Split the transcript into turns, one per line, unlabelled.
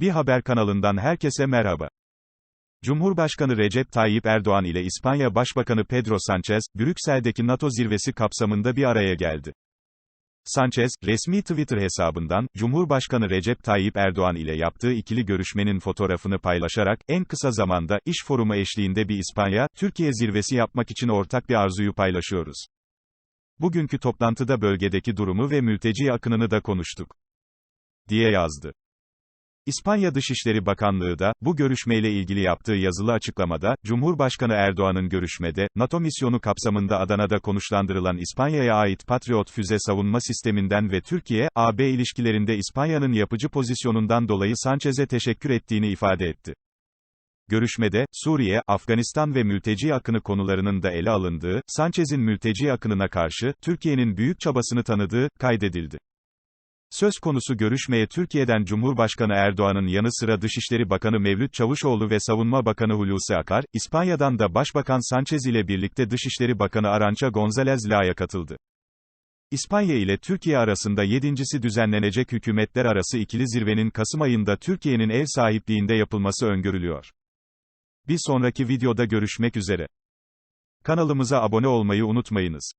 Bir haber kanalından herkese merhaba. Cumhurbaşkanı Recep Tayyip Erdoğan ile İspanya Başbakanı Pedro Sanchez, Brüksel'deki NATO zirvesi kapsamında bir araya geldi. Sanchez, resmi Twitter hesabından, Cumhurbaşkanı Recep Tayyip Erdoğan ile yaptığı ikili görüşmenin fotoğrafını paylaşarak, en kısa zamanda, iş forumu eşliğinde bir İspanya, Türkiye zirvesi yapmak için ortak bir arzuyu paylaşıyoruz. Bugünkü toplantıda bölgedeki durumu ve mülteci akınını da konuştuk. diye yazdı. İspanya Dışişleri Bakanlığı da, bu görüşmeyle ilgili yaptığı yazılı açıklamada, Cumhurbaşkanı Erdoğan'ın görüşmede, NATO misyonu kapsamında Adana'da konuşlandırılan İspanya'ya ait Patriot füze savunma sisteminden ve Türkiye-AB ilişkilerinde İspanya'nın yapıcı pozisyonundan dolayı Sanchez'e teşekkür ettiğini ifade etti. Görüşmede, Suriye, Afganistan ve mülteci akını konularının da ele alındığı, Sanchez'in mülteci akınına karşı, Türkiye'nin büyük çabasını tanıdığı, kaydedildi. Söz konusu görüşmeye Türkiye'den Cumhurbaşkanı Erdoğan'ın yanı sıra Dışişleri Bakanı Mevlüt Çavuşoğlu ve Savunma Bakanı Hulusi Akar, İspanya'dan da Başbakan Sanchez ile birlikte Dışişleri Bakanı Arancha González La'ya katıldı. İspanya ile Türkiye arasında yedincisi düzenlenecek hükümetler arası ikili zirvenin Kasım ayında Türkiye'nin ev sahipliğinde yapılması öngörülüyor. Bir sonraki videoda görüşmek üzere. Kanalımıza abone olmayı unutmayınız.